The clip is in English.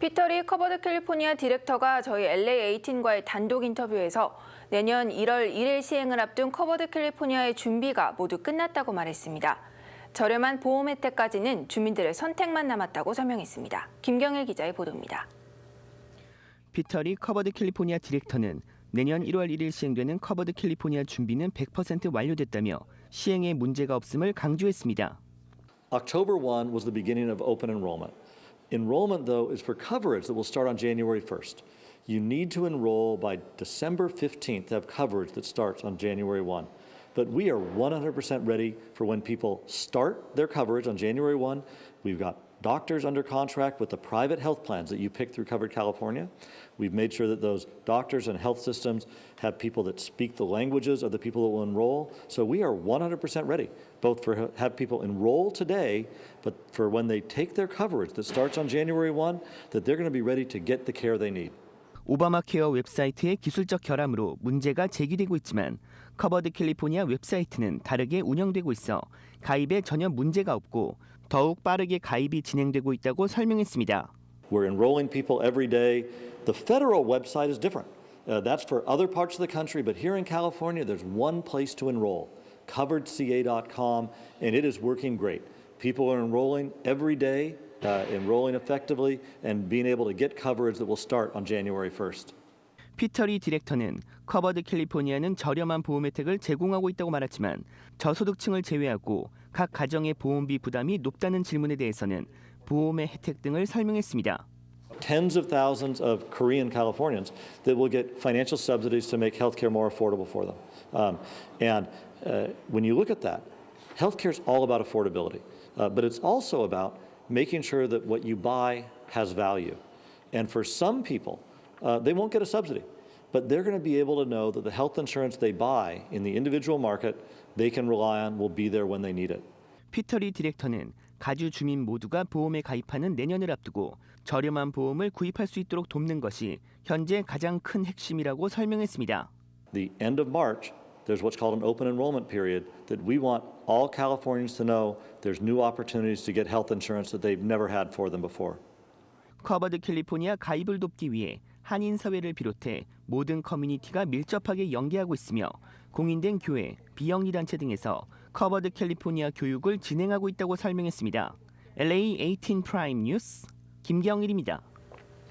피터리 커버드 캘리포니아 디렉터가 저희 LA18과의 단독 인터뷰에서 내년 1월 1일 시행을 앞둔 커버드 캘리포니아의 준비가 모두 끝났다고 말했습니다. 저렴한 보험 혜택까지는 주민들의 선택만 남았다고 설명했습니다. 김경일 기자의 보도입니다. 피터리 커버드 캘리포니아 디렉터는 내년 1월 1일 시행되는 커버드 캘리포니아 준비는 100% 완료됐다며 시행에 문제가 없음을 강조했습니다. October 1 was the beginning of open enrollment. Enrollment, though, is for coverage that will start on January 1st. You need to enroll by December 15th to have coverage that starts on January 1. But we are 100% ready for when people start their coverage on January 1. We've got doctors under contract with the private health plans that you pick through Covered California. We've made sure that those doctors and health systems have people that speak the languages of the people that will enroll. So we are 100% ready, both for have people enroll today, but for when they take their coverage that starts on January 1, that they're going to be ready to get the care they need. 오바마 케어 웹사이트의 기술적 결함으로 문제가 제기되고 있지만 커버드 캘리포니아 웹사이트는 다르게 운영되고 있어 가입에 전혀 문제가 없고 더욱 빠르게 가입이 진행되고 있다고 설명했습니다. We're enrolling people every day. The federal website is different. Uh, that's for other parts of the country, but here in California, there's one place to enroll coveredca.com, and it is working great. People are enrolling every day, uh, enrolling effectively, and being able to get coverage that will start on January 1st. 피터리 디렉터는 커버드 캘리포니아는 저렴한 보험 혜택을 제공하고 있다고 말했지만 저소득층을 제외하고 각 가정의 보험비 부담이 높다는 질문에 대해서는 보험의 혜택 등을 설명했습니다. Tens of thousands of Korean Californians that will get financial subsidies to make healthcare more affordable for them. Um, and uh, when you look at that, healthcare is all about affordability, uh, but it's also about making sure that what you buy has value. And for some people, uh, they won't get a subsidy, but they're going to be able to know that the health insurance they buy in the individual market they can rely on will be there when they need it. 피터리 디렉터는 가주 주민 모두가 보험에 가입하는 내년을 앞두고 저렴한 보험을 구입할 수 있도록 돕는 것이 현재 가장 큰 핵심이라고 설명했습니다. the end of March, there's what's called an open enrollment period that we want all Californians to know there's new opportunities to get health insurance that they've never had for them before. 커버드 캘리포니아 가입을 돕기 위해 한인 사회를 비롯해 모든 커뮤니티가 밀접하게 연계하고 있으며 공인된 교회, 비영리 단체 등에서 커버드 캘리포니아 교육을 진행하고 있다고 설명했습니다. LA 18 프라임 뉴스 김경일입니다.